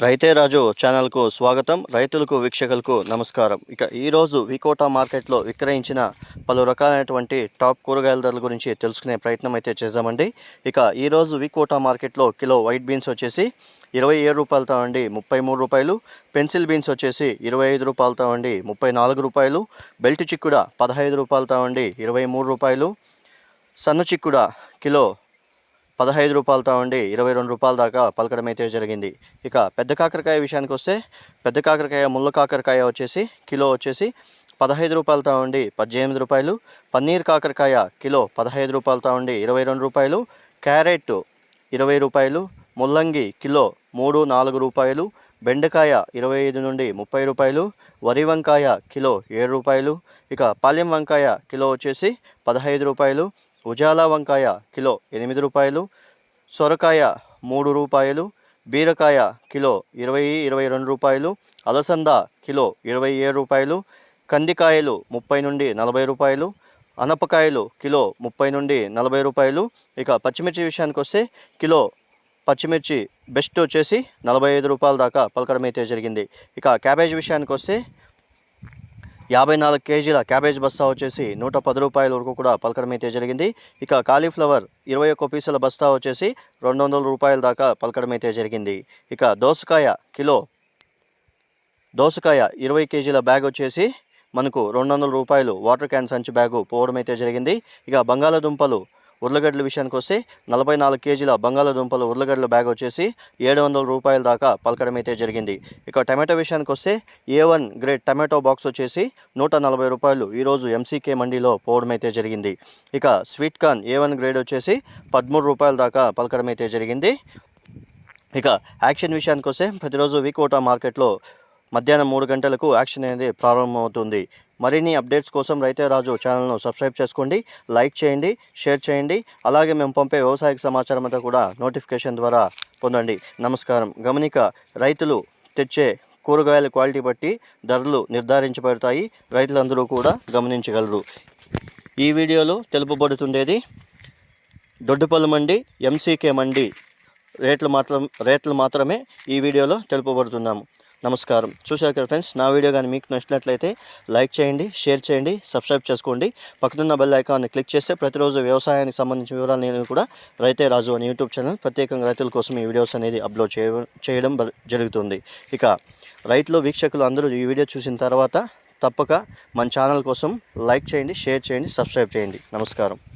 రైతే రాజు ఛానల్కు స్వాగతం. రైతులకు వీక్షకులకు నమస్కారం. ఇక ఈరోజు వికోటా మార్కెట్లో విక్రయించిన పలు రకాలైనటువంటి టాప్ కూరగాయల ధరల గురించి తెలుసుకునే ప్రయత్నం అయితే చేద్దామండి. ఇక ఈరోజు వికోటా మార్కెట్లో కిలో వైట్ బీన్స్ వచ్చేసి ఇరవై ఏడు రూపాయలతో అండి ముప్పై మూడు రూపాయలు. పెన్సిల్ బీన్స్ వచ్చేసి ఇరవై ఐదు రూపాయలతో అండి ముప్పై నాలుగు రూపాయలు. బెల్ట్ చిక్కుడ పదహైదు రూపాయలతో అండి ఇరవై మూడు రూపాయలు. సన్న చిక్కుడ కిలో పదహైదు రూపాయలతో ఉండి ఇరవై రెండు రూపాయల దాకా పలకడం అయితే జరిగింది. ఇక పెద్ద కాకరకాయ విషయానికి వస్తే పెద్ద కాకరకాయ ముళ్ళ కాకరకాయ వచ్చేసి కిలో వచ్చేసి పదహైదు రూపాయలతో ఉండి పద్దెనిమిది రూపాయలు పన్నీర్ కాకరకాయ కిలో పదహైదు రూపాయలతో ఉండి ఇరవై రెండు రూపాయలు క్యారెట్ ఇరవై రూపాయలు ముల్లంగి కిలో మూడు నాలుగు రూపాయలు బెండకాయ ఇరవై ఐదు నుండి ముప్పై రూపాయలు వరి వంకాయ కిలో ఏడు రూపాయలు ఇక పాలెం వంకాయ కిలో వచ్చేసి పదహైదు రూపాయలు ఉజాలా వంకాయ కిలో ఎనిమిది రూపాయలు సొరకాయ మూడు రూపాయలు బీరకాయ కిలో ఇరవై ఇరవై రెండు రూపాయలు అలసంద కిలో ఇరవై ఏడు రూపాయలు కందికాయలు ముప్పై నుండి నలభై రూపాయలు అనపకాయలు కిలో ముప్పై నుండి నలభై రూపాయలు. ఇక పచ్చిమిర్చి విషయానికి వస్తే కిలో పచ్చిమిర్చి బెస్ట్ వచ్చేసి నలభై ఐదు రూపాయల దాకా పలకడం అయితే జరిగింది. ఇక క్యాబేజ్ విషయానికి వస్తే యాభై నాలుగు కేజీల క్యాబేజ్ బస్తా వచ్చేసి నూట పది రూపాయల వరకు కూడా పలకడం అయితే జరిగింది. ఇక కాలీఫ్లవర్ ఇరవై ఒక్క పీసుల బస్తా వచ్చేసి రెండు వందల రూపాయల దాకా పలకడం అయితే జరిగింది. ఇక దోసకాయ కిలో దోసకాయ ఇరవై కేజీల బ్యాగ్ వచ్చేసి మనకు రెండు వందల రూపాయలు వాటర్ క్యాన్ సంచి బ్యాగు పోవడం అయితే జరిగింది. ఇక బంగాళాదుంపలు ఉర్లగడ్డల విషయానికి వస్తే నలభై నాలుగు కేజీల బంగాళాదుంపలు ఉర్లగడ్డల బ్యాగ్ వచ్చేసి ఏడు వందల రూపాయల దాకా పలకడం అయితే జరిగింది. ఇక టమాటో విషయానికి వస్తే A one grade tomato box వచ్చేసి నూట నలభై రూపాయలు ఈరోజు ఎంసీకే మండీలో పోవడం అయితే జరిగింది. ఇక sweet corn A one grade వచ్చేసి పదమూడు రూపాయల దాకా పలకడం అయితే జరిగింది. ఇక యాక్షన్ విషయానికి వస్తే ప్రతిరోజు వికోటా మార్కెట్లో మధ్యాహ్నం మూడు గంటలకు యాక్షన్ అనేది ప్రారంభమవుతుంది. మరిన్ని అప్డేట్స్ కోసం రైతే రాజు ఛానల్ను సబ్స్క్రైబ్ చేసుకోండి లైక్ చేయండి షేర్ చేయండి. అలాగే మేము పంపే వ్యవసాయ సమాచారం అంతా కూడా నోటిఫికేషన్ ద్వారా పొందండి. నమస్కారం. గమనిక రైతులు తెచ్చే కూరగాయల క్వాలిటీ బట్టి ధరలు నిర్ధారించబడతాయి. రైతులందరూ కూడా గమనించగలరు. ఈ వీడియోలో తెలుపబడుతుండేది దొడ్డుపల్లి మండి ఎంసీకే మండి రేట్లు మాత్రం రేట్లు మాత్రమే ఈ వీడియోలో తెలుపబడుతున్నాము. నమస్కారం. చూశారు కదా ఫ్రెండ్స్ నా వీడియో కానీ మీకు నచ్చినట్లయితే లైక్ చేయండి షేర్ చేయండి సబ్స్క్రైబ్ చేసుకోండి. పక్కనున్న బెల్ ఐకాన్ని క్లిక్ చేస్తే ప్రతిరోజు వ్యవసాయానికి సంబంధించిన వివరాలు నేను కూడా రైతే రాజు అని యూట్యూబ్ ఛానల్ ప్రత్యేకంగా రైతుల కోసం ఈ వీడియోస్ అనేది అప్లోడ్ చేయ చేయడం బ- జరుగుతుంది. ఇక రైతులు వీక్షకులు అందరూ ఈ వీడియో చూసిన తర్వాత తప్పక మన ఛానల్ కోసం లైక్ చేయండి షేర్ చేయండి సబ్స్క్రైబ్ చేయండి. నమస్కారం.